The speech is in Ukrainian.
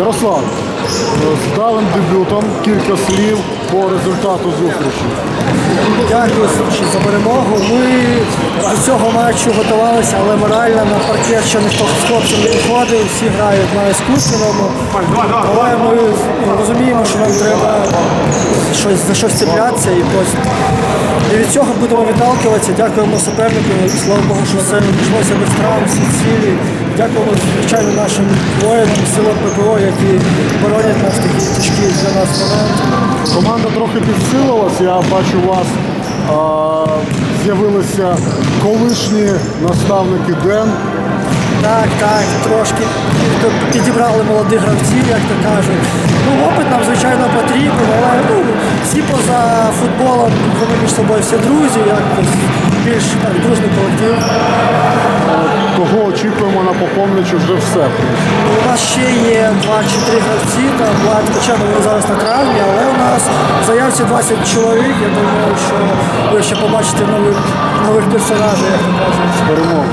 Ярослав, з давним дебютом кілька слів по результату зустрічі. Дякую за перемогу. Ми до цього матчу готувалися, але морально на паркет ще ніхто з хлопців не виходив, всі грають на іскусственному. Але ми розуміємо, що нам треба щось, за щось цеплятися і ось і від цього будемо відталкуватися. Дякуємо супернику. Слава Богу, що все обійшлося без травм, всі цілі. Дякуємо, звичайно, нашим воїнам, силам ППО, які боронять нас такі тяжкі для нас моменти. Команда трохи підсилилась. Я бачу у вас з'явилися колишні наставники ДЕН. Так, так, трошки підібрали молодих гравців, як то кажуть. Ну, опит нам, звичайно, потрібен, але ну, всі поза футболом, вони між собою всі друзі, якось більш на вже все. У нас ще є 2 чи 3 гравці, там Влад вони зараз на травмі, але у нас в заявці 20 чоловік. Я думаю, що ви ще побачите нових, нових персонажів, як то кажуть. Перемоги.